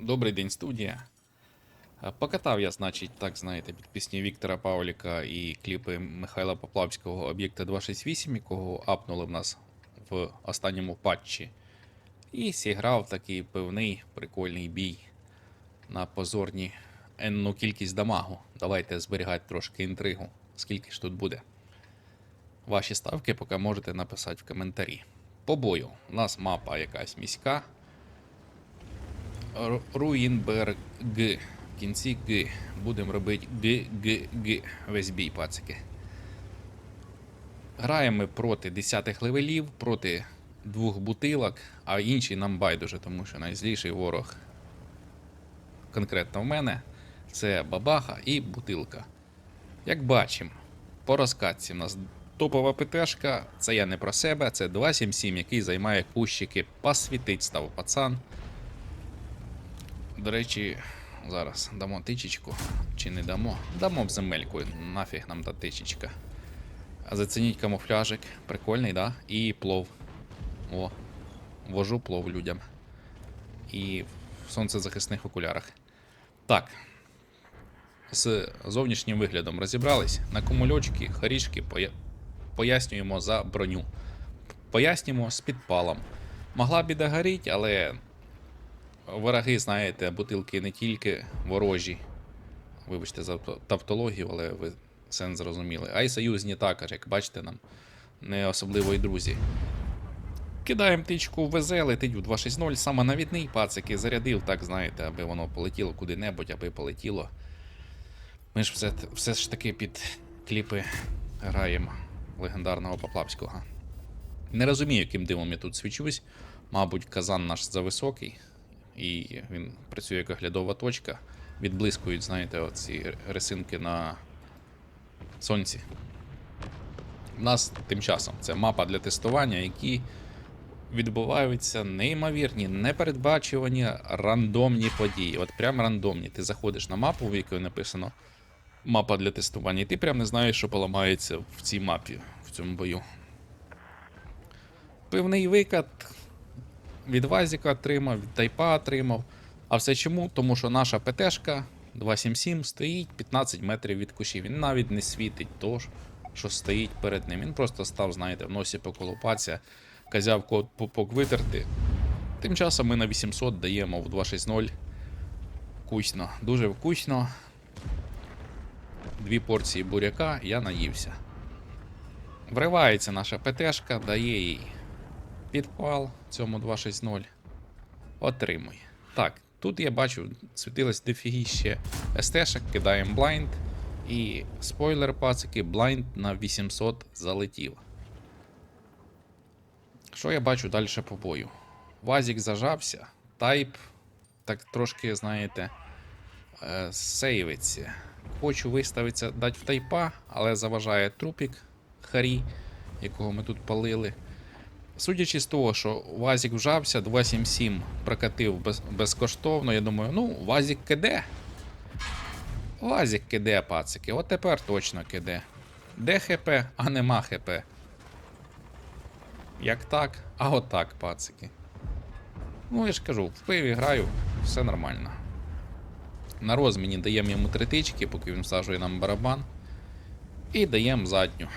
Добрий день, студія. Е, Покатав я, значить, так знаєте, під пісні Віктора Павліка і кліпи Михайла Поплавського об'єкта 268, якого апнули в нас в останньому патчі. І зіграв такий певний прикольний бій на позорні енну кількість дамагу. Давайте зберігати трошки інтригу. Скільки ж тут буде? Ваші ставки поки можете написати в коментарі. По бою. У нас мапа якась міська. Ру- Руїнберг. В кінці Г. Будемо робити Г, Г, Г. Весь бій, пацики. Граємо ми проти 10 левелів, проти двох бутилок, а інші нам байдуже, тому що найзліший ворог конкретно в мене це бабаха і бутилка. Як бачимо, по розкатці в нас топова ПТшка, це я не про себе, це 277, який займає кущики. Посвітить став пацан. До речі, зараз дамо тичечку. Чи не дамо? Дамо в земельку, нафіг нам та тичечка. Зацініть камуфляжик. Прикольний, да? І плов. О, вожу плов людям. І в сонцезахисних окулярах. Так. З зовнішнім виглядом розібрались. На кумульочки, хорішки поя... пояснюємо за броню. Пояснюємо з підпалом. Могла біда горіть, але Вороги, знаєте, бутилки не тільки ворожі. Вибачте за тавтологію, але ви сенс зрозуміли. А й союзні також, як бачите, нам не особливо й друзі. Кидаємо тичку в ВЗ, летить у 260, саме навідний пацики зарядив, так знаєте, аби воно полетіло куди-небудь, аби полетіло. Ми ж все, все ж таки під кліпи граємо легендарного Поплавського. Не розумію, яким дивом я тут свічусь. Мабуть, казан наш зависокий, і він працює як оглядова точка. Відблискують, знаєте, оці рисинки на сонці. У нас тим часом це мапа для тестування, які відбуваються неймовірні, непередбачувані рандомні події. От прям рандомні. Ти заходиш на мапу, в якої написано мапа для тестування, і ти прям не знаєш, що поламається в цій мапі, в цьому бою. Певний викат від Вазіка отримав, від Тайпа отримав. А все чому? Тому що наша ПТшка 277 стоїть 15 метрів від кущів. Він навіть не світить то, що стоїть перед ним. Він просто став, знаєте, в носі поколупатися, казяв код пупок витерти. Тим часом ми на 800 даємо в 260. Вкусно, дуже вкусно. Дві порції буряка, я наївся. Вривається наша ПТшка, дає їй підпал цьому 260. Отримуй. Так, тут я бачу, світилось дофігіще СТшок, кидаємо блайнд. І спойлер, пацики, блайнд на 800 залетів. Що я бачу далі по бою? Вазік зажався, тайп так трошки, знаєте, е, сейвиться. Хочу виставитися, дати в тайпа, але заважає трупік Харі, якого ми тут палили. Судячи з того, що Вазік вжався, 277 прокатив без, безкоштовно, я думаю, ну, Вазік киде. Вазік киде, пацики, от тепер точно киде. Де ХП, а нема ХП. Як так, а отак, пацики. Ну, я ж кажу, в пиві граю, все нормально. На розміні даємо йому три тички, поки він всаджує нам барабан. І даємо задню.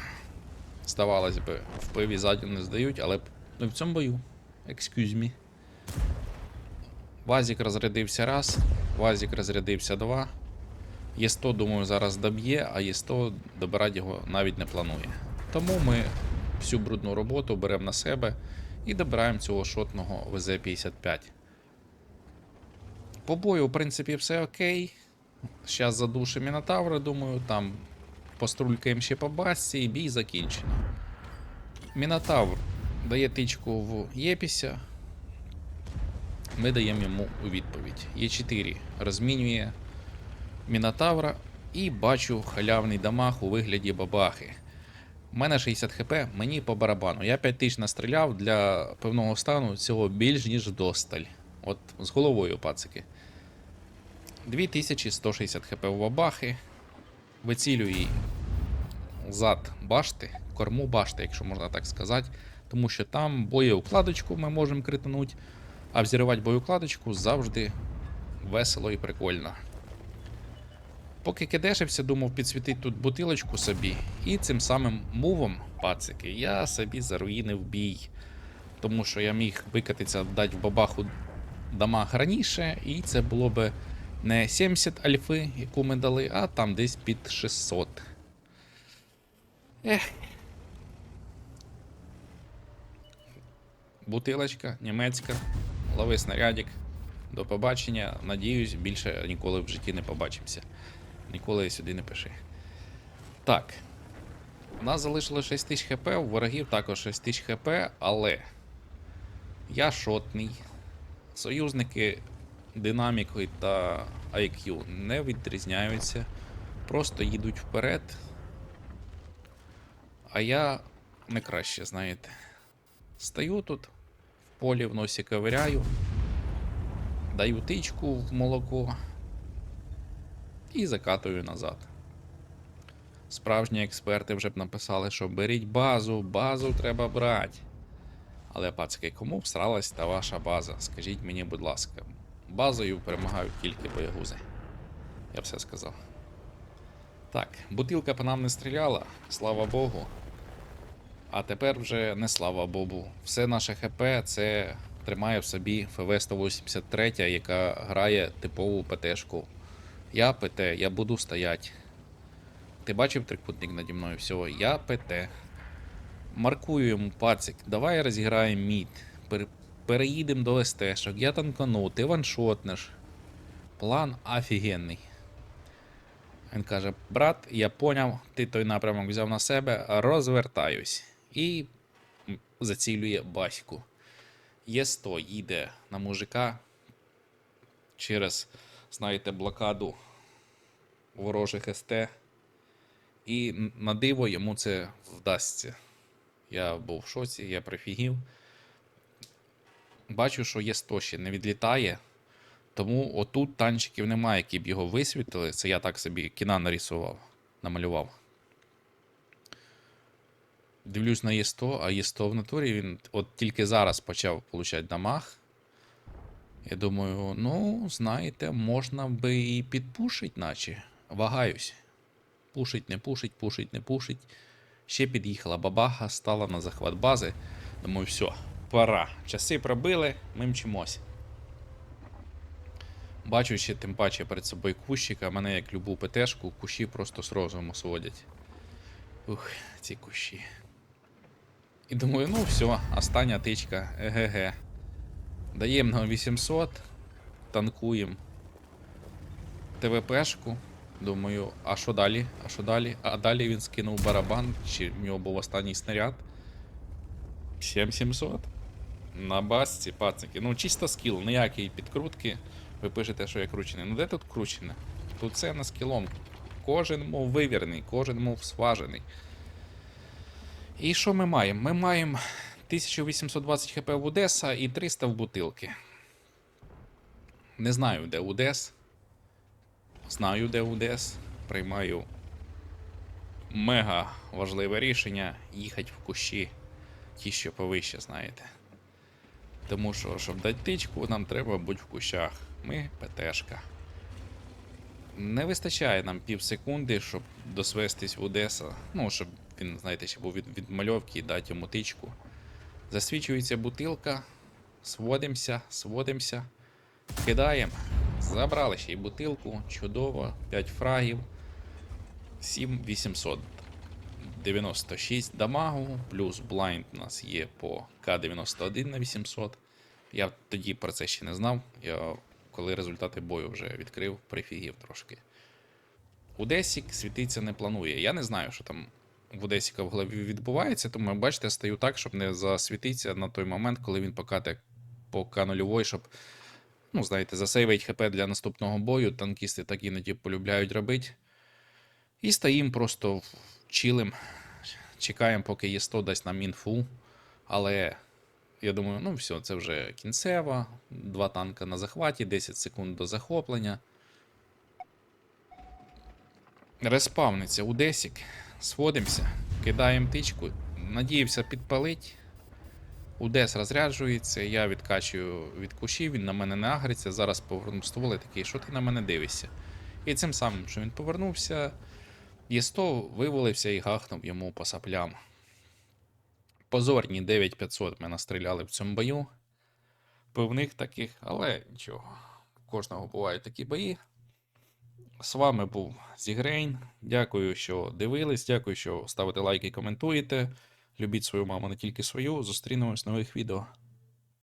Здавалось би, в пиві задню не здають, але ну, в цьому бою. Excuse me. Вазік розрядився раз, Вазік розрядився два. Є100, думаю, зараз доб'є, а Є100 добирати його навіть не планує. Тому ми всю брудну роботу беремо на себе і добираємо цього шотного ВЗ-55. По бою, в принципі, все окей. Зараз задушимо Мінотавра, думаю, там пострулькаємо ще по басці і бій закінчено. Мінотавр дає тичку в Єпіся. Ми даємо йому у відповідь. Є4 розмінює Мінотавра і бачу халявний дамаг у вигляді бабахи. У мене 60 хп, мені по барабану. Я 5 тисяч настріляв для певного стану цього більш ніж досталь. От з головою, пацики. 2160 хп у бабахи. Вицілюю зад башти, корму башти, якщо можна так сказати. Тому що там боєукладочку ми можемо критануть, а взірвати боєукладочку завжди весело і прикольно. Поки кидешився, думав підсвітити тут бутилочку собі, і цим самим мувом, пацики, я собі заруїнив бій. Тому що я міг викатитися, дати в бабаху дамаг раніше, і це було би не 70 альфи, яку ми дали, а там десь під 600. Ех. Бутилочка німецька, лови снарядик. До побачення. Надіюсь, більше ніколи в житті не побачимося. Ніколи сюди не пиши. Так. У нас залишилось 6 тисяч хп, у ворогів також 6 тисяч хп, але я шотний. Союзники динамікою та IQ не відрізняються. Просто їдуть вперед. А я не краще, знаєте. Стою тут, в полі в носі ковиряю, даю тичку в молоко і закатую назад. Справжні експерти вже б написали, що беріть базу, базу треба брати. Але, пацики, кому всралась та ваша база? Скажіть мені, будь ласка, базою перемагають тільки боягузи. Я все сказав. Так, бутилка по нам не стріляла, слава Богу. А тепер вже не слава Богу. Все наше ХП це тримає в собі ФВ-183, яка грає типову ПТшку. Я ПТ, я буду стоять. Ти бачив трикутник наді мною? Все, я ПТ. Маркую йому пацик, давай розіграємо мід. Пере... Переїдемо до СТшок, я танкану, ти ваншотнеш. План офігенний. Він каже: брат, я поняв, ти той напрямок взяв на себе, розвертаюсь. І зацілює баську. Є100 їде на мужика через, знаєте, блокаду ворожих СТ. І на диво йому це вдасться. Я був в шоці, я прифігів. Бачу, що є 100 ще не відлітає. Тому отут танчиків немає, які б його висвітлили. Це я так собі кіна нарисував, намалював. Дивлюсь на Є100, а Є100 в натурі він от тільки зараз почав получати дамаг. Я думаю, ну, знаєте, можна би і підпушить, наче. Вагаюсь. Пушить, не пушить, пушить, не пушить. Ще під'їхала бабаха, стала на захват бази. Думаю, все, пора. Часи пробили, ми мчимось. Бачу ще тим паче перед собою кущика, мене як любу ПТшку, кущі просто з розуму сводять. Ух, ці кущі. І думаю, ну все, остання тичка, ЕГГ. Даємо на 800, танкуємо ТВПшку. Думаю, а що далі? А що далі? А далі він скинув барабан, чи в нього був останній снаряд. 7700. На басці, пацики. Ну, чисто скіл, ніякої підкрутки. Ви пишете, що я кручений. Ну де тут кручене? Тут все на скілом. Кожен мов вивірений, кожен мов сважений. І що ми маємо? Ми маємо 1820 хп в Одеса і 300 в бутилки. Не знаю, де Удес. Знаю, де Удес. Приймаю мега важливе рішення їхати в кущі, ті, що повище, знаєте. Тому що, щоб дати тичку, нам треба бути в кущах. Ми ПТшка. Не вистачає нам пів секунди, щоб досвестись в Одеса. Ну, щоб він, знаєте, ще був від, від мальовки і дати йому тичку. Засвічується бутилка. Сводимося, сводимося. Кидаємо. Забрали ще й бутилку. Чудово. 5 фрагів. 7800. 96 дамагу, плюс блайнд у нас є по К91 на 800. Я тоді про це ще не знав. Я коли результати бою вже відкрив, прифігів трошки. Удесік світиться не планує. Я не знаю, що там в Одесіка в голові відбувається, тому бачите, стою так, щоб не засвітитися на той момент, коли він покате по К0, щоб, ну, знаєте, засейвить ХП для наступного бою. Танкісти так іноді полюбляють робити. І стоїм просто чилим, чекаємо, поки є 100 дасть нам інфу. Але я думаю, ну все, це вже кінцева. Два танка на захваті, 10 секунд до захоплення. Респавниться Удесік. Сходимося, кидаємо тичку. Надіявся підпалить. УДС розряджується, я відкачую від кущів, він на мене не агриться. Зараз повернув стволи такий, що ти на мене дивишся? І цим самим, що він повернувся, Є100 вивалився і гахнув йому по саплям. Позорні 9500 ми настріляли в цьому бою. Певних таких, але нічого. У кожного бувають такі бої. З вами був Зігрейн. Дякую, що дивились. Дякую, що ставите лайки і коментуєте. Любіть свою маму, не тільки свою. Зустрінемось в нових відео.